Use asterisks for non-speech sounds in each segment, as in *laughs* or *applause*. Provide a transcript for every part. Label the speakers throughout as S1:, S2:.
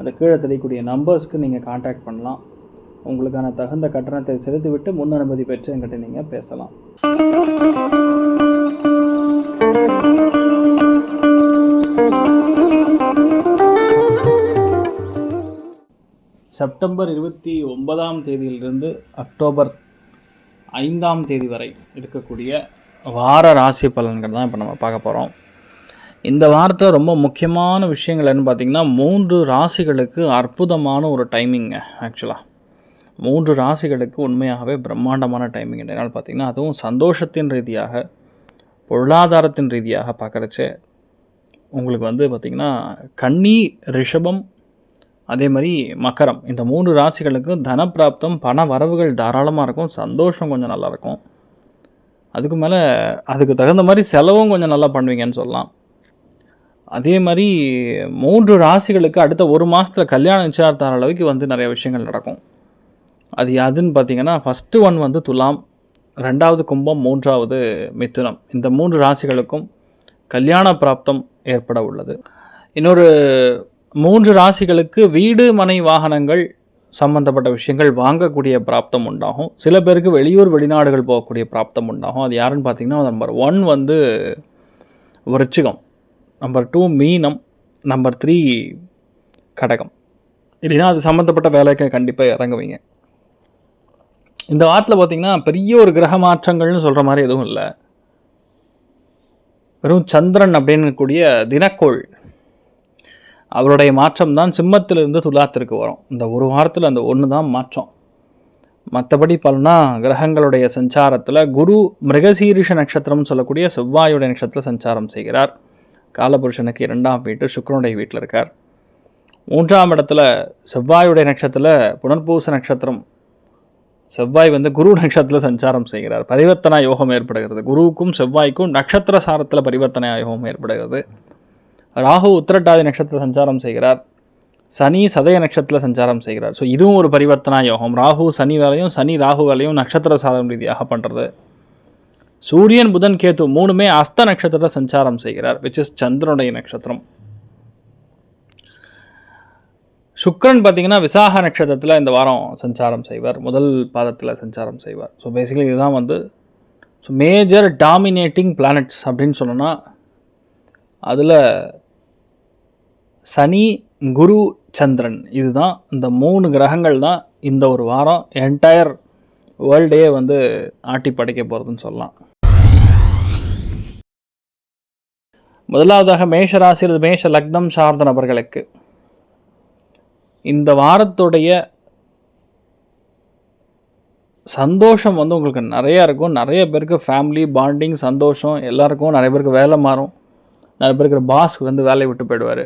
S1: அந்த கீழே தெரியக்கூடிய நம்பர்ஸ்க்கு நீங்கள் காண்டாக்ட் பண்ணலாம் உங்களுக்கான தகுந்த கட்டணத்தை செலுத்திவிட்டு முன் அனுமதி பெற்று என்கிட்ட நீங்கள் பேசலாம் செப்டம்பர் இருபத்தி ஒன்பதாம் தேதியிலிருந்து அக்டோபர் ஐந்தாம் தேதி வரை இருக்கக்கூடிய வார ராசி பலன்கள் தான் இப்போ நம்ம பார்க்க போகிறோம் இந்த வார்த்தை ரொம்ப முக்கியமான விஷயங்கள் என்னென்னு பார்த்திங்கன்னா மூன்று ராசிகளுக்கு அற்புதமான ஒரு டைமிங்க ஆக்சுவலாக மூன்று ராசிகளுக்கு உண்மையாகவே பிரம்மாண்டமான டைமிங் என்னால் பார்த்திங்கன்னா அதுவும் சந்தோஷத்தின் ரீதியாக பொருளாதாரத்தின் ரீதியாக பார்க்குறச்சே உங்களுக்கு வந்து பார்த்திங்கன்னா கன்னி ரிஷபம் அதே மாதிரி மக்கரம் இந்த மூன்று ராசிகளுக்கு தனப்பிராப்தம் பண வரவுகள் தாராளமாக இருக்கும் சந்தோஷம் கொஞ்சம் நல்லாயிருக்கும் அதுக்கு மேலே அதுக்கு தகுந்த மாதிரி செலவும் கொஞ்சம் நல்லா பண்ணுவீங்கன்னு சொல்லலாம் அதே மாதிரி மூன்று ராசிகளுக்கு அடுத்த ஒரு மாதத்தில் கல்யாண நிச்சயார்த்தார அளவுக்கு வந்து நிறைய விஷயங்கள் நடக்கும் அது யாதுன்னு பார்த்தீங்கன்னா ஃபஸ்ட்டு ஒன் வந்து துலாம் ரெண்டாவது கும்பம் மூன்றாவது மிதுனம் இந்த மூன்று ராசிகளுக்கும் கல்யாண பிராப்தம் ஏற்பட உள்ளது இன்னொரு மூன்று ராசிகளுக்கு வீடு மனை வாகனங்கள் சம்பந்தப்பட்ட விஷயங்கள் வாங்கக்கூடிய பிராப்தம் உண்டாகும் சில பேருக்கு வெளியூர் வெளிநாடுகள் போகக்கூடிய பிராப்தம் உண்டாகும் அது யாருன்னு பார்த்தீங்கன்னா நம்பர் ஒன் வந்து விருச்சிகம் நம்பர் டூ மீனம் நம்பர் த்ரீ கடகம் இல்லைன்னா அது சம்மந்தப்பட்ட வேலைக்கு கண்டிப்பாக இறங்குவீங்க இந்த வாரத்தில் பார்த்திங்கன்னா பெரிய ஒரு கிரக மாற்றங்கள்னு சொல்கிற மாதிரி எதுவும் இல்லை வெறும் சந்திரன் அப்படின்னு கூடிய தினக்கோள் அவருடைய மாற்றம் தான் சிம்மத்திலிருந்து துலாத்திற்கு வரும் இந்த ஒரு வாரத்தில் அந்த ஒன்று தான் மாற்றம் மற்றபடி பலனா கிரகங்களுடைய சஞ்சாரத்தில் குரு மிருகசீரிஷ நட்சத்திரம்னு சொல்லக்கூடிய செவ்வாயுடைய நட்சத்திரம் சஞ்சாரம் செய்கிறார் காலபுருஷனுக்கு இரண்டாம் வீட்டு சுக்கரனுடைய வீட்டில் இருக்கார் மூன்றாம் இடத்துல செவ்வாயுடைய நட்சத்திரத்தில் புனர்பூச நட்சத்திரம் செவ்வாய் வந்து குரு நட்சத்திரத்தில் சஞ்சாரம் செய்கிறார் பரிவர்த்தனா யோகம் ஏற்படுகிறது குருவுக்கும் செவ்வாய்க்கும் நட்சத்திர சாரத்தில் பரிவர்த்தனை யோகம் ஏற்படுகிறது ராகு உத்திரட்டாதி நட்சத்திர சஞ்சாரம் செய்கிறார் சனி சதய நட்சத்திரத்தில் சஞ்சாரம் செய்கிறார் ஸோ இதுவும் ஒரு பரிவர்த்தனா யோகம் ராகு சனி வேலையும் சனி ராகு வேலையும் நட்சத்திர சாதம் ரீதியாக பண்ணுறது சூரியன் புதன் கேத்து மூணுமே அஸ்த நட்சத்திரத்தை சஞ்சாரம் செய்கிறார் விச் இஸ் சந்திரனுடைய நட்சத்திரம் சுக்கரன் பார்த்திங்கன்னா விசாக நட்சத்திரத்தில் இந்த வாரம் சஞ்சாரம் செய்வார் முதல் பாதத்தில் சஞ்சாரம் செய்வார் ஸோ பேசிக்கலி இதுதான் வந்து ஸோ மேஜர் டாமினேட்டிங் பிளானட்ஸ் அப்படின்னு சொன்னோன்னா அதில் சனி குரு சந்திரன் இதுதான் இந்த மூணு கிரகங்கள் தான் இந்த ஒரு வாரம் என்டையர் வேர்ல்டே வந்து ஆட்டி படைக்க போகிறதுன்னு சொல்லலாம் முதலாவதாக மேஷ ராசி மேஷ லக்னம் சார்ந்த நபர்களுக்கு இந்த வாரத்துடைய சந்தோஷம் வந்து உங்களுக்கு நிறையா இருக்கும் நிறைய பேருக்கு ஃபேமிலி பாண்டிங் சந்தோஷம் எல்லாருக்கும் நிறைய பேருக்கு வேலை மாறும் நிறைய பேருக்கு பாஸ் வந்து வேலையை விட்டு போயிடுவார்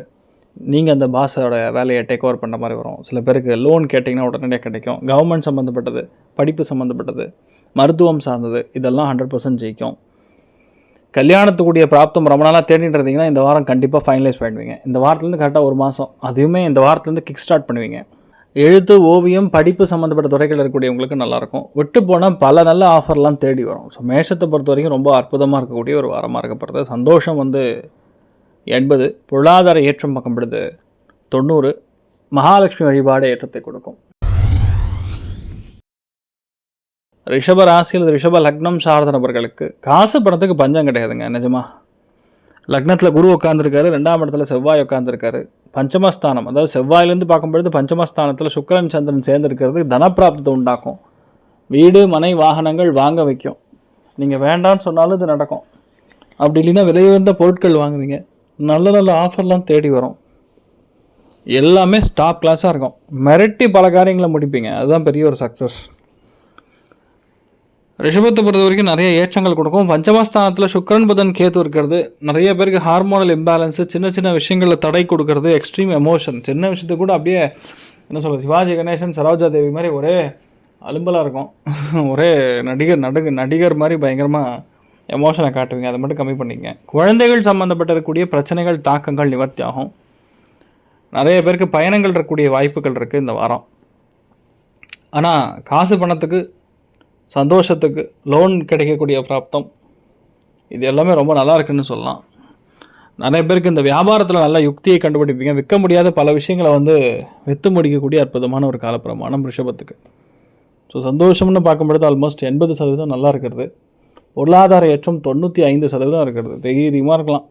S1: நீங்கள் அந்த பாஸோட வேலையை டேக் ஓவர் பண்ண மாதிரி வரும் சில பேருக்கு லோன் கேட்டிங்கன்னா உடனடியாக கிடைக்கும் கவர்மெண்ட் சம்மந்தப்பட்டது படிப்பு சம்மந்தப்பட்டது மருத்துவம் சார்ந்தது இதெல்லாம் ஹண்ட்ரட் பர்சன்ட் ஜெயிக்கும் கல்யாணத்துக்குரிய பிராப்தம் ரொம்ப நாளாக தேடிட்டு இருந்தீங்கன்னா இந்த வாரம் கண்டிப்பாக ஃபைனலைஸ் பண்ணிடுவீங்க இந்த வாரத்துலேருந்து கரெக்டாக ஒரு மாதம் அதுவுமே இந்த வாரத்துலேருந்து கிக் ஸ்டார்ட் பண்ணுவீங்க எழுத்து ஓவியம் படிப்பு சம்மந்தப்பட்ட துறைகள் இருக்கக்கூடியவங்களுக்கு நல்லாயிருக்கும் விட்டு போனால் பல நல்ல ஆஃபர்லாம் தேடி வரும் ஸோ மேஷத்தை பொறுத்த வரைக்கும் ரொம்ப அற்புதமாக இருக்கக்கூடிய ஒரு வாரமாக இருக்கப்படுறது சந்தோஷம் வந்து எண்பது பொருளாதார ஏற்றம் பக்கம் விடுது தொண்ணூறு மகாலட்சுமி வழிபாடு ஏற்றத்தை கொடுக்கும் ரிஷப ராசி அல்லது ரிஷப லக்னம் சார்ந்த நபர்களுக்கு காசு பணத்துக்கு பஞ்சம் கிடையாதுங்க நிஜமா லக்னத்தில் குரு உட்காந்துருக்காரு ரெண்டாம் இடத்துல செவ்வாய் உட்காந்துருக்காரு பஞ்சமஸ்தானம் அதாவது செவ்வாயிலேருந்து பார்க்கும்பொழுது பஞ்சமஸ்தானத்தில் சுக்கரன் சந்திரன் சேர்ந்துருக்கிறது தனப்பிராப்தத்தை உண்டாக்கும் வீடு மனை வாகனங்கள் வாங்க வைக்கும் நீங்கள் வேண்டான்னு சொன்னாலும் இது நடக்கும் அப்படி இல்லைன்னா விலை உயர்ந்த பொருட்கள் வாங்குவீங்க நல்ல நல்ல ஆஃபர்லாம் தேடி வரும் எல்லாமே ஸ்டாப் கிளாஸாக இருக்கும் மிரட்டி பல காரியங்களை முடிப்பீங்க அதுதான் பெரிய ஒரு சக்ஸஸ் ரிஷபத்தை பொறுத்த வரைக்கும் நிறைய ஏற்றங்கள் கொடுக்கும் பஞ்சமஸ்தானத்தில் சுக்கரன் புதன் கேத்து இருக்கிறது நிறைய பேருக்கு ஹார்மோனல் இம்பேலன்ஸு சின்ன சின்ன விஷயங்களில் தடை கொடுக்கறது எக்ஸ்ட்ரீம் எமோஷன் சின்ன விஷயத்தை கூட அப்படியே என்ன சொல்கிறது சிவாஜி கணேசன் சரோஜா தேவி மாதிரி ஒரே அலும்பலாக இருக்கும் *laughs* ஒரே நடிகர் நடுகு நடிகர் மாதிரி பயங்கரமாக எமோஷனை காட்டுவீங்க அதை மட்டும் கம்மி பண்ணிங்க குழந்தைகள் சம்மந்தப்பட்ட இருக்கக்கூடிய பிரச்சனைகள் தாக்கங்கள் நிவர்த்தி ஆகும் நிறைய பேருக்கு பயணங்கள் இருக்கக்கூடிய வாய்ப்புகள் இருக்குது இந்த வாரம் ஆனால் காசு பணத்துக்கு சந்தோஷத்துக்கு லோன் கிடைக்கக்கூடிய பிராப்தம் இது எல்லாமே ரொம்ப நல்லா இருக்குன்னு சொல்லலாம் நிறைய பேருக்கு இந்த வியாபாரத்தில் நல்ல யுக்தியை கண்டுபிடிப்பீங்க விற்க முடியாத பல விஷயங்களை வந்து விற்று முடிக்கக்கூடிய அற்புதமான ஒரு காலப்பிரமாணம் ரிஷபத்துக்கு ஸோ சந்தோஷம்னு பார்க்கும்பொழுது ஆல்மோஸ்ட் எண்பது சதவீதம் நல்லா இருக்கிறது பொருளாதார ஏற்றம் தொண்ணூற்றி ஐந்து சதவீதம் இருக்கிறது தைரியமாக இருக்கலாம்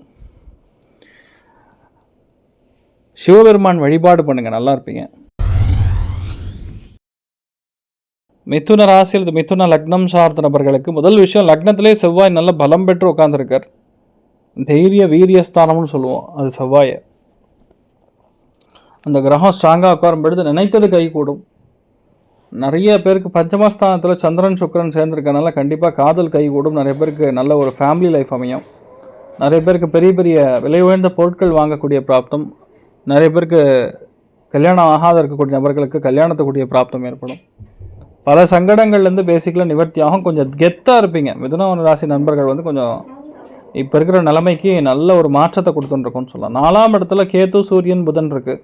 S1: சிவபெருமான் வழிபாடு பண்ணுங்கள் நல்லா இருப்பீங்க மிதுன ராசியில் மிதுன லக்னம் சார்ந்த நபர்களுக்கு முதல் விஷயம் லக்னத்திலே செவ்வாய் நல்ல பலம் பெற்று உட்காந்துருக்கார் தைரிய வீரியஸ்தானம்னு சொல்லுவோம் அது செவ்வாயை அந்த கிரகம் ஸ்ட்ராங்காக உட்காரும் பொழுது நினைத்தது கைகூடும் நிறைய பேருக்கு பஞ்சமஸ்தானத்தில் சந்திரன் சுக்கரன் சேர்ந்துருக்கனால கண்டிப்பாக காதல் கைகூடும் நிறைய பேருக்கு நல்ல ஒரு ஃபேமிலி லைஃப் அமையும் நிறைய பேருக்கு பெரிய பெரிய விலை உயர்ந்த பொருட்கள் வாங்கக்கூடிய பிராப்தம் நிறைய பேருக்கு கல்யாணம் ஆகாத இருக்கக்கூடிய நபர்களுக்கு கல்யாணத்துக்குரிய பிராப்தம் ஏற்படும் பல சங்கடங்கள்லேருந்து பேசிக்கலாம் நிவர்த்தி ஆகும் கொஞ்சம் கெத்தாக இருப்பீங்க மிதுனவன ராசி நண்பர்கள் வந்து கொஞ்சம் இப்போ இருக்கிற நிலைமைக்கு நல்ல ஒரு மாற்றத்தை கொடுத்துட்டுருக்கும்னு சொல்லலாம் நாலாம் இடத்துல கேத்து சூரியன் புதன் இருக்குது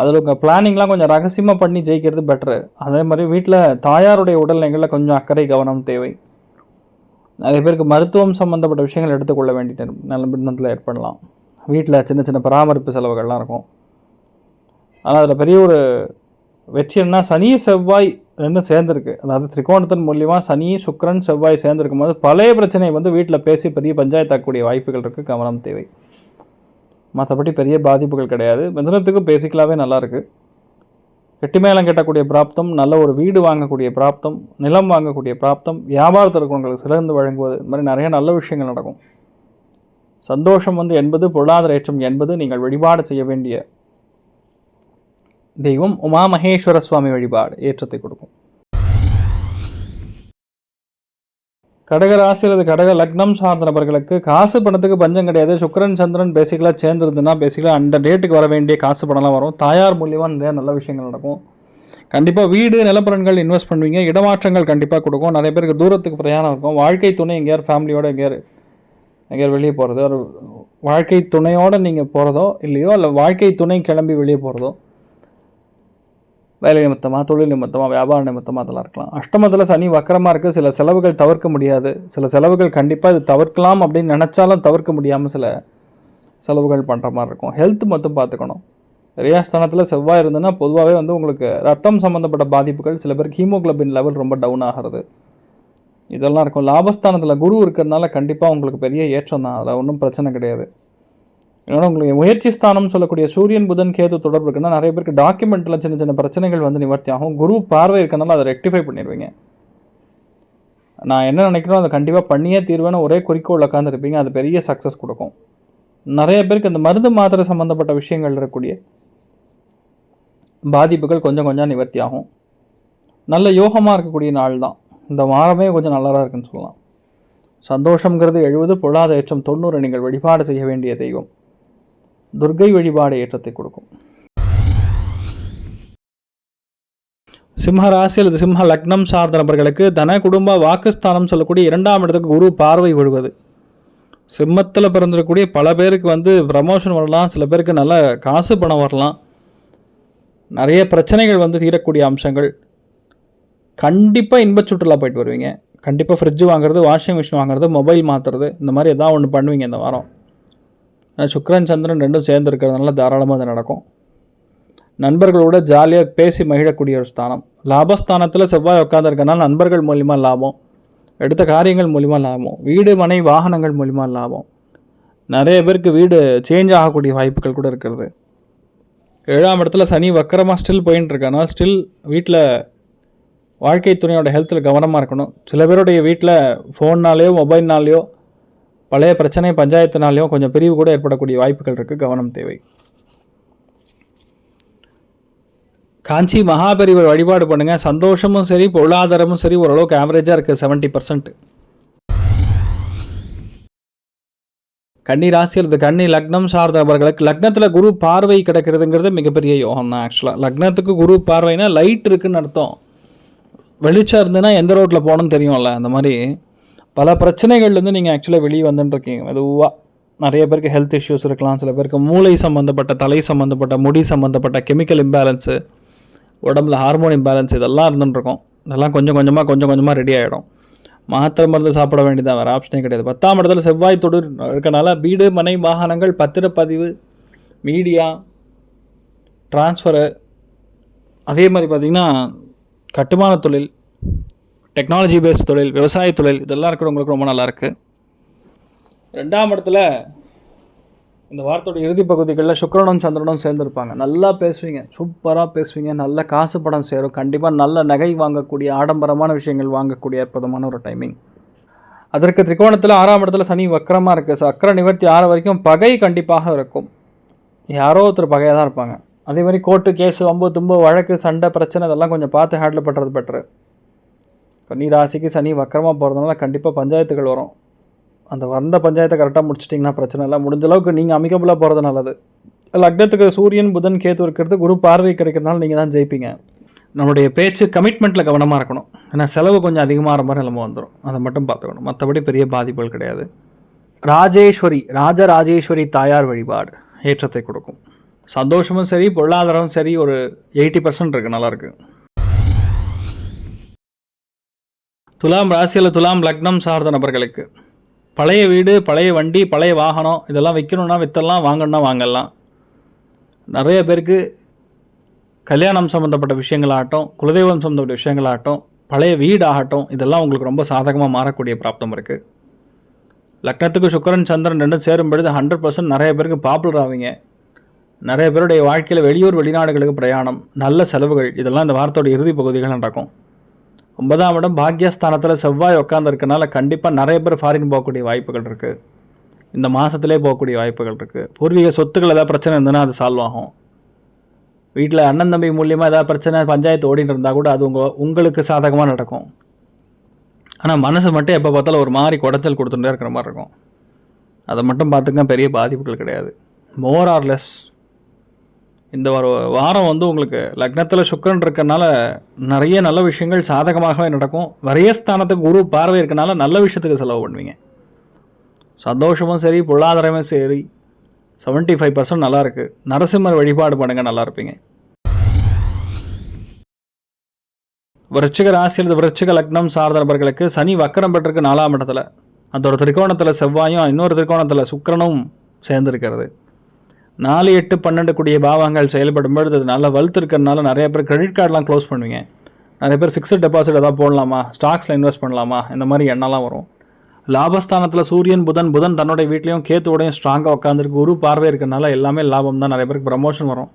S1: அதில் உங்கள் பிளானிங்லாம் கொஞ்சம் ரகசியமாக பண்ணி ஜெயிக்கிறது பெட்ரு அதே மாதிரி வீட்டில் தாயாருடைய உடல்நிலைகளில் கொஞ்சம் அக்கறை கவனம் தேவை நிறைய பேருக்கு மருத்துவம் சம்மந்தப்பட்ட விஷயங்கள் எடுத்துக்கொள்ள வேண்டிய நிலப்பிடத்தில் ஏற்படலாம் வீட்டில் சின்ன சின்ன பராமரிப்பு செலவுகள்லாம் இருக்கும் ஆனால் அதில் பெரிய ஒரு வெற்றி என்ன சனி செவ்வாய் ரெண்டும் சேர்ந்துருக்கு அதாவது திரிகோணத்தின் மூலியமாக சனி சுக்கரன் செவ்வாய் சேர்ந்துருக்கும் போது பழைய பிரச்சனை வந்து வீட்டில் பேசி பெரிய பஞ்சாயத்தாக்கூடிய வாய்ப்புகள் இருக்குது கவனம் தேவை மற்றபடி பெரிய பாதிப்புகள் கிடையாது மிதனத்துக்கு பேசிக்கலாவே நல்லாயிருக்கு கெட்டிமேளம் கட்டக்கூடிய பிராப்தம் நல்ல ஒரு வீடு வாங்கக்கூடிய பிராப்தம் நிலம் வாங்கக்கூடிய பிராப்தம் வியாபாரத்தில் இருக்கிறவங்களுக்கு சிறந்து வழங்குவது இந்த மாதிரி நிறைய நல்ல விஷயங்கள் நடக்கும் சந்தோஷம் வந்து என்பது பொருளாதார ஏற்றம் என்பது நீங்கள் வழிபாடு செய்ய வேண்டிய தெய்வம் உமாமகேஸ்வர சுவாமி வழிபாடு ஏற்றத்தை கொடுக்கும் அல்லது கடக லக்னம் சார்ந்த நபர்களுக்கு காசு பணத்துக்கு பஞ்சம் கிடையாது சுக்கரன் சந்திரன் பேசிக்கலாக சேர்ந்துருந்துன்னா பேசிக்கலாக அந்த டேட்டுக்கு வர வேண்டிய காசு பணம்லாம் வரும் தாயார் மூலியமாக நிறைய நல்ல விஷயங்கள் நடக்கும் கண்டிப்பாக வீடு நிலப்பலன்கள் இன்வெஸ்ட் பண்ணுவீங்க இடமாற்றங்கள் கண்டிப்பாக கொடுக்கும் நிறைய பேருக்கு தூரத்துக்கு பிரயாணம் இருக்கும் வாழ்க்கை துணை எங்கேயார் ஃபேமிலியோடு எங்கேயாரு எங்கேயார் வெளியே போகிறதோ ஒரு வாழ்க்கை துணையோடு நீங்கள் போகிறதோ இல்லையோ இல்லை வாழ்க்கை துணை கிளம்பி வெளியே போகிறதோ வேலை நிமித்தமாக தொழில் நிமித்தமாக வியாபார நிமித்தமாக அதெல்லாம் இருக்கலாம் அஷ்டமத்தில் சனி வக்கரமாக இருக்குது சில செலவுகள் தவிர்க்க முடியாது சில செலவுகள் கண்டிப்பாக இது தவிர்க்கலாம் அப்படின்னு நினச்சாலும் தவிர்க்க முடியாமல் சில செலவுகள் பண்ணுற மாதிரி இருக்கும் ஹெல்த் மட்டும் பார்த்துக்கணும் ரியாஸ்தானத்தில் செவ்வாய் இருந்ததுன்னா பொதுவாகவே வந்து உங்களுக்கு ரத்தம் சம்மந்தப்பட்ட பாதிப்புகள் சில பேருக்கு ஹீமோக்ளபின் லெவல் ரொம்ப டவுன் ஆகிறது இதெல்லாம் இருக்கும் லாபஸ்தானத்தில் குரு இருக்கிறதுனால கண்டிப்பாக உங்களுக்கு பெரிய ஏற்றம் தான் அதில் ஒன்றும் பிரச்சனை கிடையாது ஏன்னா உங்களுக்கு முயற்சி ஸ்தானம் சொல்லக்கூடிய சூரியன் புதன் கேது தொடர்பு இருக்குன்னா நிறைய பேருக்கு டாக்குமெண்ட்டில் சின்ன சின்ன பிரச்சனைகள் வந்து நிவர்த்தி ஆகும் குரு பார்வை இருக்கனால அதை ரெக்டிஃபை பண்ணிடுவீங்க நான் என்ன நினைக்கிறோம் அதை கண்டிப்பாக பண்ணியே தீர்வேன்னு ஒரே குறிக்கோள் உட்காந்துருப்பீங்க அது பெரிய சக்ஸஸ் கொடுக்கும் நிறைய பேருக்கு இந்த மருந்து மாத்திரை சம்மந்தப்பட்ட விஷயங்கள் இருக்கக்கூடிய பாதிப்புகள் கொஞ்சம் கொஞ்சம் நிவர்த்தி ஆகும் நல்ல யோகமாக இருக்கக்கூடிய நாள் தான் இந்த வாரமே கொஞ்சம் நல்லதாக இருக்குன்னு சொல்லலாம் சந்தோஷங்கிறது எழுபது பொருளாதார ஏற்றம் தொண்ணூறு நீங்கள் வழிபாடு செய்ய வேண்டிய தெய்வம் துர்கை வழிபாடு ஏற்றத்தை கொடுக்கும் சிம்ம ராசி அல்லது சிம்ம லக்னம் சார்ந்த நபர்களுக்கு தன குடும்ப வாக்குஸ்தானம் சொல்லக்கூடிய இரண்டாம் இடத்துக்கு குரு பார்வை விழுவது சிம்மத்தில் பிறந்திருக்கக்கூடிய பல பேருக்கு வந்து ப்ரமோஷன் வரலாம் சில பேருக்கு நல்ல காசு பணம் வரலாம் நிறைய பிரச்சனைகள் வந்து தீரக்கூடிய அம்சங்கள் கண்டிப்பாக இன்ப சுற்றுலா போயிட்டு வருவீங்க கண்டிப்பாக ஃப்ரிட்ஜ் வாங்குறது வாஷிங் மிஷின் வாங்குறது மொபைல் மாற்றுறது இந்த மாதிரி எதாவது ஒன்று பண்ணுவீங்க இந்த வாரம் சுக்ரன் சந்திரன் ரெண்டும் சேர்ந்து இருக்கிறதுனால தாராளமாக அது நடக்கும் நண்பர்களோட ஜாலியாக பேசி மகிழக்கூடிய ஒரு ஸ்தானம் லாபஸ்தானத்தில் செவ்வாய் உட்காந்துருக்கனால நண்பர்கள் மூலிமா லாபம் எடுத்த காரியங்கள் மூலிமா லாபம் வீடு மனை வாகனங்கள் மூலிமா லாபம் நிறைய பேருக்கு வீடு சேஞ்ச் ஆகக்கூடிய வாய்ப்புகள் கூட இருக்கிறது ஏழாம் இடத்துல சனி வக்கரமாக ஸ்டில் போயின்னு ஸ்டில் வீட்டில் வாழ்க்கை துணையோட ஹெல்த்தில் கவனமாக இருக்கணும் சில பேருடைய வீட்டில் ஃபோன்னாலேயோ மொபைல்னாலேயோ பழைய பிரச்சனை பஞ்சாயத்துனாலையும் கொஞ்சம் பிரிவு கூட ஏற்படக்கூடிய வாய்ப்புகள் இருக்குது கவனம் தேவை காஞ்சி மகாபெரிவர் வழிபாடு பண்ணுங்கள் சந்தோஷமும் சரி பொருளாதாரமும் சரி ஓரளவுக்கு ஆவரேஜாக இருக்குது செவன்ட்டி பர்சன்ட் கன்னி ராசி அல்லது கன்னி லக்னம் சார்ந்தவர்களுக்கு லக்னத்தில் குரு பார்வை கிடைக்கிறதுங்கிறது மிகப்பெரிய யோகம் தான் ஆக்சுவலாக லக்னத்துக்கு குரு பார்வைனா லைட் இருக்குன்னு அர்த்தம் வெளிச்சம் இருந்ததுன்னா எந்த ரோட்டில் போகணும்னு தெரியும்ல அந்த மாதிரி பல பிரச்சனைகள்லேருந்து நீங்கள் ஆக்சுவலாக வெளியே வந்துட்டுருக்கீங்க மெதுவாக நிறைய பேருக்கு ஹெல்த் இஷ்யூஸ் இருக்கலாம் சில பேருக்கு மூளை சம்மந்தப்பட்ட தலை சம்மந்தப்பட்ட முடி சம்மந்தப்பட்ட கெமிக்கல் இம்பேலன்ஸு உடம்புல ஹார்மோன் இம்பேலன்ஸ் இதெல்லாம் இருந்துட்டுருக்கும் இதெல்லாம் கொஞ்சம் கொஞ்சமாக கொஞ்சம் கொஞ்சமாக ரெடி ஆகிடும் மாத்திரை மருந்து சாப்பிட வேண்டியதாக வேறு ஆப்ஷனே கிடையாது பத்தாம் இடத்துல செவ்வாய் தொடு இருக்கனால வீடு மனை வாகனங்கள் பத்திரப்பதிவு மீடியா ட்ரான்ஸ்ஃபரு அதே மாதிரி பார்த்திங்கன்னா கட்டுமான தொழில் டெக்னாலஜி பேஸ் தொழில் விவசாய தொழில் இதெல்லாம் இருக்கிறவங்களுக்கு ரொம்ப நல்லாயிருக்கு ரெண்டாம் இடத்துல இந்த வாரத்தோட இறுதி பகுதிகளில் சுக்கரனும் சந்திரனும் சேர்ந்துருப்பாங்க நல்லா பேசுவீங்க சூப்பராக பேசுவீங்க நல்ல காசு படம் சேரும் கண்டிப்பாக நல்ல நகை வாங்கக்கூடிய ஆடம்பரமான விஷயங்கள் வாங்கக்கூடிய அற்புதமான ஒரு டைமிங் அதற்கு திரிகோணத்தில் ஆறாம் இடத்துல சனி வக்கரமாக இருக்குது ஸோ அக்கர நிவர்த்தி ஆற வரைக்கும் பகை கண்டிப்பாக இருக்கும் யாரோ ஒருத்தர் பகையாக தான் இருப்பாங்க அதே மாதிரி கோர்ட்டு கேஸு வம்பு தும்பு வழக்கு சண்டை பிரச்சனை இதெல்லாம் கொஞ்சம் பார்த்து ஹேண்டில் பண்ணுறது பெட்ரு கன்னிராசிக்கு சனி வக்கரமாக போகிறதுனால கண்டிப்பாக பஞ்சாயத்துகள் வரும் அந்த வந்த பஞ்சாயத்தை கரெக்டாக முடிச்சிட்டிங்கன்னா பிரச்சனை இல்லை முடிஞ்ச அளவுக்கு நீங்கள் அமிக்கபுளாக போகிறது நல்லது லக்னத்துக்கு சூரியன் புதன் கேத்து இருக்கிறது குரு பார்வை கிடைக்கிறதுனால நீங்கள் தான் ஜெயிப்பீங்க நம்மளுடைய பேச்சு கமிட்மெண்ட்டில் கவனமாக இருக்கணும் ஏன்னா செலவு கொஞ்சம் அதிகமாகிற மாதிரி நிலம வந்துடும் அதை மட்டும் பார்த்துக்கணும் மற்றபடி பெரிய பாதிப்புகள் கிடையாது ராஜேஸ்வரி ராஜராஜேஸ்வரி தாயார் வழிபாடு ஏற்றத்தை கொடுக்கும் சந்தோஷமும் சரி பொருளாதாரமும் சரி ஒரு எயிட்டி பர்சன்ட் இருக்குது நல்லாயிருக்கு துலாம் ராசியில் துலாம் லக்னம் சார்ந்த நபர்களுக்கு பழைய வீடு பழைய வண்டி பழைய வாகனம் இதெல்லாம் வைக்கணும்னா வித்தெல்லாம் வாங்கணும்னா வாங்கலாம் நிறைய பேருக்கு கல்யாணம் சம்மந்தப்பட்ட விஷயங்களாகட்டும் குலதெய்வம் சம்மந்தப்பட்ட விஷயங்களாகட்டும் பழைய வீடு ஆகட்டும் இதெல்லாம் உங்களுக்கு ரொம்ப சாதகமாக மாறக்கூடிய பிராப்தம் இருக்குது லக்னத்துக்கு சுக்கரன் சந்திரன் ரெண்டும் சேரும் பொழுது ஹண்ட்ரட் பர்சன்ட் நிறைய பேருக்கு பாப்புலர் ஆவீங்க நிறைய பேருடைய வாழ்க்கையில் வெளியூர் வெளிநாடுகளுக்கு பிரயாணம் நல்ல செலவுகள் இதெல்லாம் இந்த வாரத்தோட இறுதி பகுதிகள் நடக்கும் ஒன்பதாம் இடம் பாக்யஸ்தானத்தில் செவ்வாய் உட்காந்துருக்கனால கண்டிப்பாக நிறைய பேர் ஃபாரின் போகக்கூடிய வாய்ப்புகள் இருக்குது இந்த மாதத்துலேயே போகக்கூடிய வாய்ப்புகள் இருக்குது பூர்வீக சொத்துக்கள் ஏதாவது பிரச்சனை இருந்ததுன்னா அது சால்வ் ஆகும் வீட்டில் அண்ணன் தம்பி மூலியமாக ஏதாவது பிரச்சனை பஞ்சாயத்து ஓடிட்டு இருந்தால் கூட அது உங்கள் உங்களுக்கு சாதகமாக நடக்கும் ஆனால் மனசு மட்டும் எப்போ பார்த்தாலும் ஒரு மாதிரி குடைச்சல் கொடுத்துட்டே இருக்கிற மாதிரி இருக்கும் அதை மட்டும் பார்த்துக்க பெரிய பாதிப்புகள் கிடையாது மோர் ஆர்லெஸ் இந்த வார வாரம் வந்து உங்களுக்கு லக்னத்தில் சுக்கரன் இருக்கனால நிறைய நல்ல விஷயங்கள் சாதகமாகவே நடக்கும் வரைய ஸ்தானத்துக்கு குரு பார்வை இருக்கனால நல்ல விஷயத்துக்கு செலவு பண்ணுவீங்க சந்தோஷமும் சரி பொருளாதாரமும் சரி செவன்ட்டி ஃபைவ் பர்சன்ட் நல்லாயிருக்கு நரசிம்மர் வழிபாடு பண்ணுங்கள் நல்லா இருப்பீங்க விருச்சிக ராசியில் விருச்சிக லக்னம் சார்ந்த நபர்களுக்கு சனி வக்கரம் பெற்றிருக்கு நாலாம் இடத்துல அதோட திருக்கோணத்தில் செவ்வாயும் இன்னொரு திருக்கோணத்தில் சுக்கரனும் சேர்ந்திருக்கிறது நாலு எட்டு பன்னெண்டு கூடிய பாவங்கள் செயல்படும் பொழுது அது நல்லா வெல்த் இருக்கிறதுனால நிறைய பேர் கிரெடிட் கார்டெலாம் க்ளோஸ் பண்ணுவீங்க நிறைய பேர் ஃபிக்ஸட் டெபாசிட் எதாவது போடலாமா ஸ்டாக்ஸில் இன்வெஸ்ட் பண்ணலாமா இந்த மாதிரி எண்ணெல்லாம் வரும் லாபஸ்தானத்தில் சூரியன் புதன் புதன் தன்னுடைய வீட்லேயும் கேத்துவோடையும் ஸ்ட்ராங்காக உட்காந்துருக்கு குரு பார்வை இருக்கிறனால எல்லாமே லாபம் தான் நிறைய பேருக்கு ப்ரமோஷன் வரும்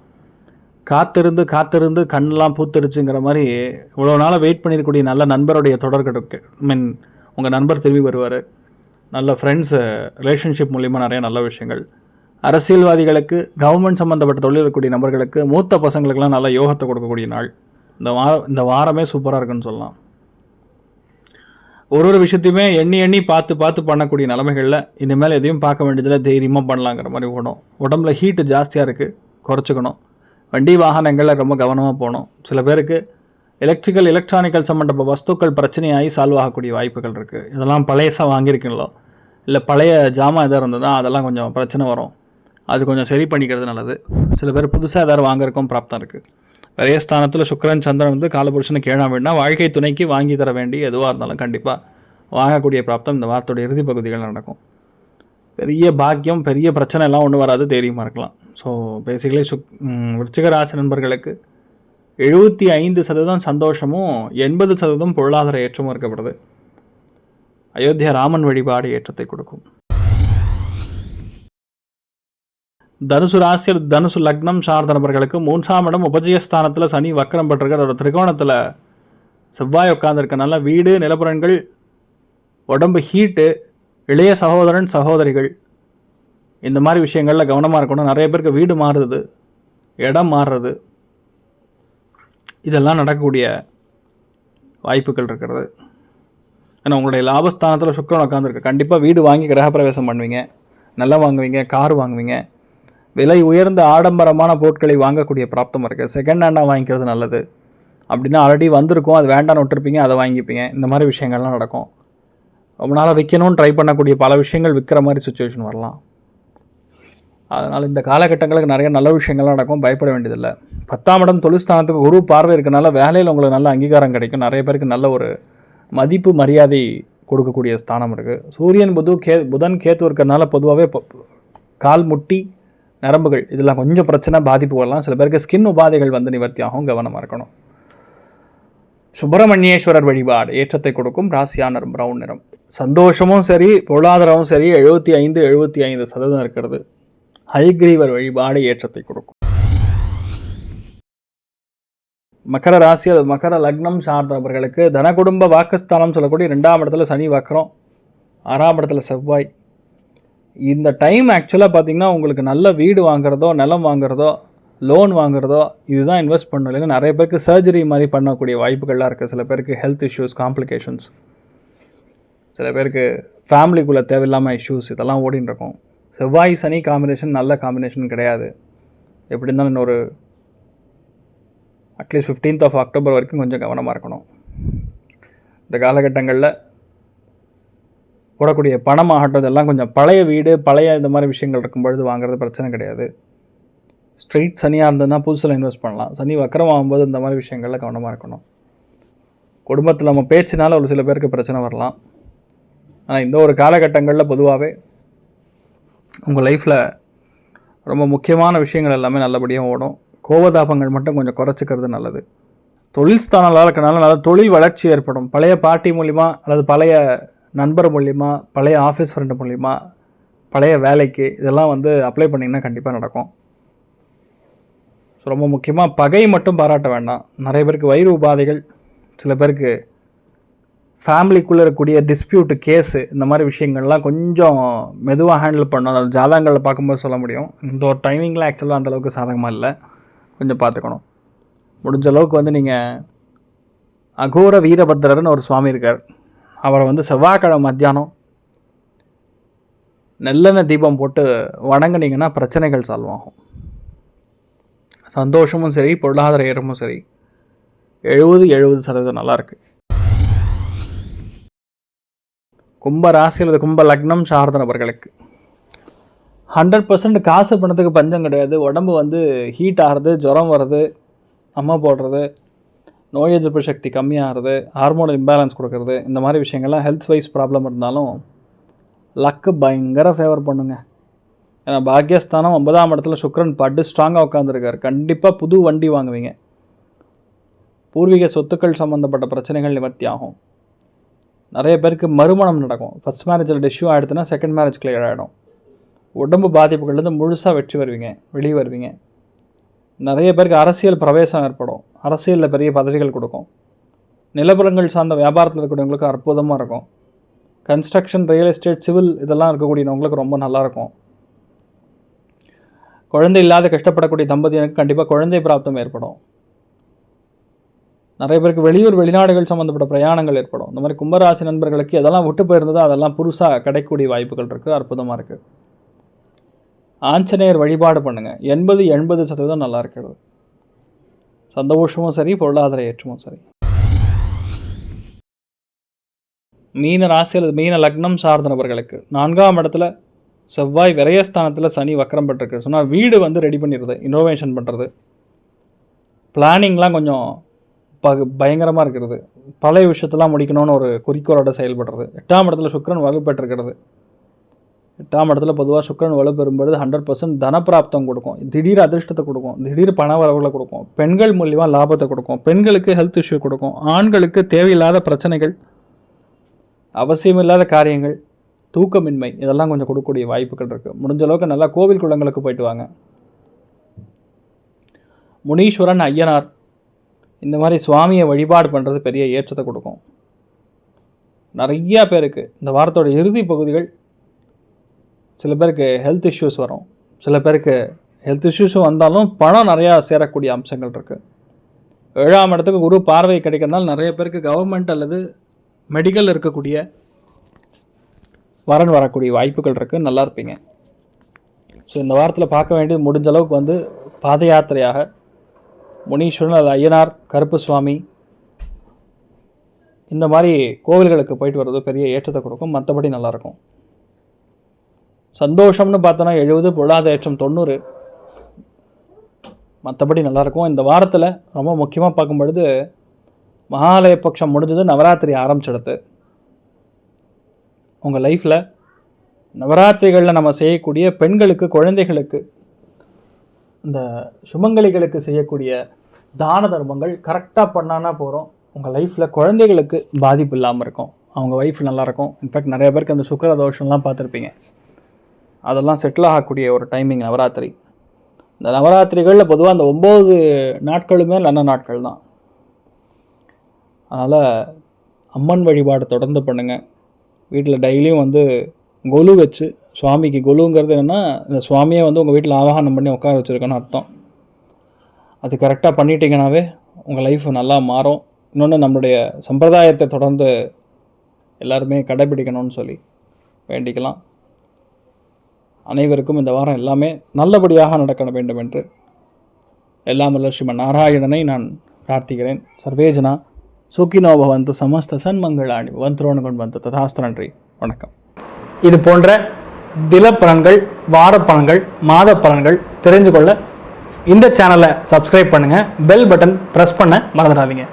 S1: காத்திருந்து காத்திருந்து கண்ணெலாம் பூத்துருச்சுங்கிற மாதிரி இவ்வளோ நாளாக வெயிட் பண்ணியிருக்கக்கூடிய நல்ல நண்பருடைய தொடர் கிடைக்கு மீன் உங்கள் நண்பர் திரும்பி வருவார் நல்ல ஃப்ரெண்ட்ஸு ரிலேஷன்ஷிப் மூலிமா நிறைய நல்ல விஷயங்கள் அரசியல்வாதிகளுக்கு கவர்மெண்ட் சம்மந்தப்பட்ட தொழில் இருக்கக்கூடிய நபர்களுக்கு மூத்த பசங்களுக்கெல்லாம் நல்லா யோகத்தை கொடுக்கக்கூடிய நாள் இந்த வார இந்த வாரமே சூப்பராக இருக்குன்னு சொல்லலாம் ஒரு ஒரு விஷயத்தையுமே எண்ணி எண்ணி பார்த்து பார்த்து பண்ணக்கூடிய நிலைமைகளில் இனிமேல் எதையும் பார்க்க வேண்டியதில் தைரியமாக பண்ணலாங்கிற மாதிரி ஓடும் உடம்புல ஹீட்டு ஜாஸ்தியாக இருக்குது குறைச்சிக்கணும் வண்டி வாகனங்களில் ரொம்ப கவனமாக போகணும் சில பேருக்கு எலக்ட்ரிக்கல் எலக்ட்ரானிக்கல் சம்மந்தப்பட்ட வஸ்துக்கள் பிரச்சனையாகி சால்வ் ஆகக்கூடிய வாய்ப்புகள் இருக்குது இதெல்லாம் பழையசாக வாங்கியிருக்கீங்களோ இல்லை பழைய ஜாமான் எதாக இருந்ததுன்னா அதெல்லாம் கொஞ்சம் பிரச்சனை வரும் அது கொஞ்சம் சரி பண்ணிக்கிறது நல்லது சில பேர் புதுசாக ஏதாவது வாங்குறக்கும் பிராப்தம் இருக்குது நிறைய ஸ்தானத்தில் சுக்கரன் சந்திரன் வந்து காலபுருஷனுக்கு கேழாம் வேணா வாழ்க்கை துணைக்கு வாங்கி தர வேண்டிய எதுவாக இருந்தாலும் கண்டிப்பாக வாங்கக்கூடிய பிராப்தம் இந்த வாரத்தோடைய இறுதி பகுதிகள் நடக்கும் பெரிய பாக்கியம் பெரிய பிரச்சனை எல்லாம் ஒன்றும் வராது தைரியமாக இருக்கலாம் ஸோ பேசிக்கலி சுக் விருச்சிக ராசி நண்பர்களுக்கு எழுபத்தி ஐந்து சதவீதம் சந்தோஷமும் எண்பது சதவீதம் பொருளாதார ஏற்றமும் இருக்கப்படுது அயோத்தியா ராமன் வழிபாடு ஏற்றத்தை கொடுக்கும் தனுசு ராசியில் தனுசு லக்னம் சார்ந்த நபர்களுக்கு மூன்றாம் இடம் உபஜயஸ்தானத்தில் சனி வக்கரம் பெற்றிருக்க ஒரு திரிகோணத்தில் செவ்வாய் உட்காந்துருக்கனால வீடு நிலப்புறங்கள் உடம்பு ஹீட்டு இளைய சகோதரன் சகோதரிகள் இந்த மாதிரி விஷயங்களில் கவனமாக இருக்கணும் நிறைய பேருக்கு வீடு மாறுறது இடம் மாறுறது இதெல்லாம் நடக்கக்கூடிய வாய்ப்புகள் இருக்கிறது ஏன்னா உங்களுடைய லாபஸ்தானத்தில் சுக்கரன் உட்காந்துருக்கு கண்டிப்பாக வீடு வாங்கி கிரகப்பிரவேசம் பண்ணுவீங்க நிலம் வாங்குவீங்க கார் வாங்குவீங்க விலை உயர்ந்த ஆடம்பரமான பொருட்களை வாங்கக்கூடிய பிராப்தம் இருக்குது செகண்ட் ஹேண்டாக வாங்கிக்கிறது நல்லது அப்படின்னா ஆல்ரெடி வந்திருக்கும் அது வேண்டாம்னு விட்டுருப்பீங்க அதை வாங்கிப்பீங்க இந்த மாதிரி விஷயங்கள்லாம் நடக்கும் ரொம்ப நாளாக விற்கணும்னு ட்ரை பண்ணக்கூடிய பல விஷயங்கள் விற்கிற மாதிரி சுச்சுவேஷன் வரலாம் அதனால் இந்த காலகட்டங்களுக்கு நிறைய நல்ல விஷயங்கள்லாம் நடக்கும் பயப்பட வேண்டியதில்லை பத்தாம் இடம் தொழில்ஸ்தானத்துக்கு குரு பார்வை இருக்கனால வேலையில் உங்களுக்கு நல்ல அங்கீகாரம் கிடைக்கும் நிறைய பேருக்கு நல்ல ஒரு மதிப்பு மரியாதை கொடுக்கக்கூடிய ஸ்தானம் இருக்குது சூரியன் புது கே புதன் கேத்து இருக்கிறதுனால பொதுவாகவே கால் முட்டி நரம்புகள் இதெல்லாம் கொஞ்சம் பிரச்சனை பாதிப்பு வரலாம் சில பேருக்கு ஸ்கின் உபாதைகள் வந்து நிவர்த்தி ஆகும் கவனமாக இருக்கணும் சுப்பிரமணியேஸ்வரர் வழிபாடு ஏற்றத்தை கொடுக்கும் ராசியான ப்ரௌன் நிறம் சந்தோஷமும் சரி பொருளாதாரமும் சரி எழுபத்தி ஐந்து எழுபத்தி ஐந்து சதவீதம் இருக்கிறது ஹைகிரீவர் வழிபாடு ஏற்றத்தை கொடுக்கும் மகர ராசி அல்லது மகர லக்னம் சார்ந்தவர்களுக்கு குடும்ப வாக்குஸ்தானம் சொல்லக்கூடிய ரெண்டாம் இடத்துல சனி வக்கரம் ஆறாம் இடத்துல செவ்வாய் இந்த டைம் ஆக்சுவலாக பார்த்திங்கன்னா உங்களுக்கு நல்ல வீடு வாங்குறதோ நிலம் வாங்குறதோ லோன் வாங்குறதோ இதுதான் இன்வெஸ்ட் பண்ணணும் இல்லைன்னா நிறைய பேருக்கு சர்ஜரி மாதிரி பண்ணக்கூடிய வாய்ப்புகள்லாம் இருக்குது சில பேருக்கு ஹெல்த் இஷ்யூஸ் காம்ப்ளிகேஷன்ஸ் சில பேருக்கு ஃபேமிலிக்குள்ளே தேவையில்லாமல் இஷ்யூஸ் இதெல்லாம் ஓடின்னு இருக்கும் செவ்வாய் சனி காம்பினேஷன் நல்ல காம்பினேஷன் கிடையாது எப்படி இருந்தாலும் ஒரு அட்லீஸ்ட் ஃபிஃப்டீன்த் ஆஃப் அக்டோபர் வரைக்கும் கொஞ்சம் கவனமாக இருக்கணும் இந்த காலகட்டங்களில் போடக்கூடிய பணம் ஆகட்டும் இதெல்லாம் கொஞ்சம் பழைய வீடு பழைய இந்த மாதிரி விஷயங்கள் இருக்கும் பொழுது வாங்குறது பிரச்சனை கிடையாது ஸ்ட்ரெயிட் சனியாக இருந்ததுன்னா புதுசில் இன்வெஸ்ட் பண்ணலாம் சனி வக்கரம் ஆகும்போது இந்த மாதிரி விஷயங்களில் கவனமாக இருக்கணும் குடும்பத்தில் நம்ம பேச்சினால ஒரு சில பேருக்கு பிரச்சனை வரலாம் ஆனால் இந்த ஒரு காலகட்டங்களில் பொதுவாகவே உங்கள் லைஃப்பில் ரொம்ப முக்கியமான விஷயங்கள் எல்லாமே நல்லபடியாக ஓடும் கோபதாபங்கள் மட்டும் கொஞ்சம் குறைச்சிக்கிறது நல்லது தொழில் ஸ்தானங்களாக இருக்கனால நல்லா தொழில் வளர்ச்சி ஏற்படும் பழைய பார்ட்டி மூலிமா அல்லது பழைய நண்பர் மூலிமா பழைய ஆஃபீஸ் ஃப்ரெண்டு மூலிமா பழைய வேலைக்கு இதெல்லாம் வந்து அப்ளை பண்ணிங்கன்னா கண்டிப்பாக நடக்கும் ஸோ ரொம்ப முக்கியமாக பகை மட்டும் பாராட்ட வேண்டாம் நிறைய பேருக்கு வயிறு உபாதைகள் சில பேருக்கு ஃபேமிலிக்குள்ளே இருக்கக்கூடிய டிஸ்பியூட்டு கேஸு இந்த மாதிரி விஷயங்கள்லாம் கொஞ்சம் மெதுவாக ஹேண்டில் பண்ணணும் அதாவது ஜாதகங்களில் பார்க்கும்போது சொல்ல முடியும் இந்த ஒரு டைமிங்கில் ஆக்சுவலாக அந்தளவுக்கு சாதகமாக இல்லை கொஞ்சம் பார்த்துக்கணும் முடிஞ்ச அளவுக்கு வந்து நீங்கள் அகோர வீரபத்திரர்னு ஒரு சுவாமி இருக்கார் அவரை வந்து செவ்வாய்க்கிழமை மத்தியானம் நல்லெண்ணெய் தீபம் போட்டு வணங்குனீங்கன்னா பிரச்சனைகள் சால்வ் ஆகும் சந்தோஷமும் சரி பொருளாதார ஏறமும் சரி எழுபது எழுபது சதவீதம் நல்லாயிருக்கு கும்ப ராசி அல்லது கும்ப லக்னம் சார்ந்த நபர்களுக்கு ஹண்ட்ரட் பர்சன்ட் காசு பணத்துக்கு பஞ்சம் கிடையாது உடம்பு வந்து ஹீட் ஆகிறது ஜுரம் வர்றது அம்மா போடுறது நோய் எதிர்ப்பு சக்தி கம்மியாகிறது ஹார்மோன் இம்பேலன்ஸ் கொடுக்கறது இந்த மாதிரி விஷயங்கள்லாம் ஹெல்த் வைஸ் ப்ராப்ளம் இருந்தாலும் லக்கு பயங்கர ஃபேவர் பண்ணுங்க ஏன்னா பாக்யஸ்தானம் ஒன்பதாம் இடத்துல சுக்ரன் பட்டு ஸ்ட்ராங்காக உட்காந்துருக்கார் கண்டிப்பாக புது வண்டி வாங்குவீங்க பூர்வீக சொத்துக்கள் சம்மந்தப்பட்ட பிரச்சனைகள் நிவர்த்தி ஆகும் நிறைய பேருக்கு மறுமணம் நடக்கும் ஃபஸ்ட் மேரேஜில் டிஷ்யூ ஆகிடுதுன்னா செகண்ட் மேரேஜ் கிளியர் ஆகிடும் உடம்பு பாதிப்புகள்லேருந்து முழுசாக வெற்றி வருவீங்க வெளியே வருவீங்க நிறைய பேருக்கு அரசியல் பிரவேசம் ஏற்படும் அரசியலில் பெரிய பதவிகள் கொடுக்கும் நிலப்புறங்கள் சார்ந்த வியாபாரத்தில் இருக்கக்கூடியவங்களுக்கு அற்புதமாக இருக்கும் கன்ஸ்ட்ரக்ஷன் ரியல் எஸ்டேட் சிவில் இதெல்லாம் இருக்கக்கூடியவங்களுக்கு ரொம்ப நல்லாயிருக்கும் குழந்தை இல்லாத கஷ்டப்படக்கூடிய தம்பதியனுக்கு கண்டிப்பாக குழந்தை பிராப்தம் ஏற்படும் நிறைய பேருக்கு வெளியூர் வெளிநாடுகள் சம்மந்தப்பட்ட பிரயாணங்கள் ஏற்படும் இந்த மாதிரி கும்பராசி நண்பர்களுக்கு எதெல்லாம் விட்டு போயிருந்ததோ அதெல்லாம் புதுசாக கிடைக்கக்கூடிய வாய்ப்புகள் இருக்குது அற்புதமாக இருக்குது ஆஞ்சநேயர் வழிபாடு பண்ணுங்கள் எண்பது எண்பது சதவீதம் நல்லா இருக்கிறது சந்தோஷமும் சரி பொருளாதார ஏற்றமும் சரி மீன ராசியில் மீன லக்னம் சார்ந்த நபர்களுக்கு நான்காம் இடத்துல செவ்வாய் விரயஸ்தானத்தில் சனி வக்கரம் பெற்றிருக்கு சொன்னால் வீடு வந்து ரெடி பண்ணிடுறது இன்னோவேஷன் பண்ணுறது பிளானிங்லாம் கொஞ்சம் பகு பயங்கரமாக இருக்கிறது பழைய விஷயத்தெல்லாம் முடிக்கணும்னு ஒரு குறிக்கோளோட செயல்படுறது எட்டாம் இடத்துல சுக்கரன் வலுப்பெற்றிருக்கிறது எட்டாம் இடத்துல பொதுவாக சுக்கரன் வலுப்பெறும் பொழுது ஹண்ட்ரட் பர்சன்ட் தனப்பிராப்தம் கொடுக்கும் திடீர் அதிர்ஷ்டத்தை கொடுக்கும் திடீர் பண வரவுகளை கொடுக்கும் பெண்கள் மூலியமாக லாபத்தை கொடுக்கும் பெண்களுக்கு ஹெல்த் இஷ்யூ கொடுக்கும் ஆண்களுக்கு தேவையில்லாத பிரச்சனைகள் அவசியமில்லாத காரியங்கள் தூக்கமின்மை இதெல்லாம் கொஞ்சம் கொடுக்கக்கூடிய வாய்ப்புகள் இருக்குது முடிஞ்ச அளவுக்கு நல்லா கோவில் குளங்களுக்கு போயிட்டு வாங்க முனீஸ்வரன் ஐயனார் இந்த மாதிரி சுவாமியை வழிபாடு பண்ணுறது பெரிய ஏற்றத்தை கொடுக்கும் நிறையா பேருக்கு இந்த வாரத்தோட இறுதி பகுதிகள் சில பேருக்கு ஹெல்த் இஷ்யூஸ் வரும் சில பேருக்கு ஹெல்த் இஷ்யூஸும் வந்தாலும் பணம் நிறையா சேரக்கூடிய அம்சங்கள் இருக்குது ஏழாம் இடத்துக்கு குரு பார்வை கிடைக்கிறதுனால நிறைய பேருக்கு கவர்மெண்ட் அல்லது மெடிக்கல் இருக்கக்கூடிய வரன் வரக்கூடிய வாய்ப்புகள் இருக்குது நல்லா இருப்பீங்க ஸோ இந்த வாரத்தில் பார்க்க வேண்டியது முடிஞ்ச அளவுக்கு வந்து பாத யாத்திரையாக முனீஸ்வரன் அது ஐயனார் கருப்பு சுவாமி இந்த மாதிரி கோவில்களுக்கு போயிட்டு வர்றது பெரிய ஏற்றத்தை கொடுக்கும் மற்றபடி நல்லாயிருக்கும் சந்தோஷம்னு பார்த்தோன்னா எழுபது பொருளாதாரம் தொண்ணூறு மற்றபடி நல்லாயிருக்கும் இந்த வாரத்தில் ரொம்ப முக்கியமாக பார்க்கும்பொழுது மகாலய பட்சம் முடிஞ்சது நவராத்திரி ஆரம்பிச்சிடுது உங்கள் லைஃப்பில் நவராத்திரிகளில் நம்ம செய்யக்கூடிய பெண்களுக்கு குழந்தைகளுக்கு இந்த சுமங்கலிகளுக்கு செய்யக்கூடிய தான தர்மங்கள் கரெக்டாக பண்ணானா போகிறோம் உங்கள் லைஃப்பில் குழந்தைகளுக்கு பாதிப்பு இல்லாமல் இருக்கும் அவங்க ஒய்ஃப் நல்லாயிருக்கும் இன்ஃபேக்ட் நிறைய பேருக்கு அந்த சுக்கர தோஷம்லாம் பார்த்துருப்பீங்க அதெல்லாம் செட்டில் ஆகக்கூடிய ஒரு டைமிங் நவராத்திரி இந்த நவராத்திரிகளில் பொதுவாக அந்த ஒம்பது நாட்களுமே நல்ல நாட்கள் தான் அதனால் அம்மன் வழிபாடு தொடர்ந்து பண்ணுங்கள் வீட்டில் டெய்லியும் வந்து கொலு வச்சு சுவாமிக்கு கொலுங்கிறது என்னென்னா இந்த சுவாமியை வந்து உங்கள் வீட்டில் ஆவாகனம் பண்ணி உட்கார வச்சுருக்கேன்னு அர்த்தம் அது கரெக்டாக பண்ணிட்டீங்கன்னாவே உங்கள் லைஃப் நல்லா மாறும் இன்னொன்று நம்மளுடைய சம்பிரதாயத்தை தொடர்ந்து எல்லாருமே கடைபிடிக்கணும்னு சொல்லி வேண்டிக்கலாம் அனைவருக்கும் இந்த வாரம் எல்லாமே நல்லபடியாக நடக்க வேண்டும் என்று எல்லாம் வல்ல நாராயணனை நான் பிரார்த்திக்கிறேன் சர்வேஜனா சுக்கினோ பவந்து சமஸ்த சன்மங்களாணி பவந்தரோணு கொண்டு வந்து ததாஸ்த நன்றி வணக்கம் இது போன்ற தினப்பலன்கள் வாரப்பலன்கள் மாத பலன்கள் தெரிஞ்சு கொள்ள இந்த சேனலை சப்ஸ்கிரைப் பண்ணுங்கள் பெல் பட்டன் ப்ரெஸ் பண்ண மறந்துடாதீங்க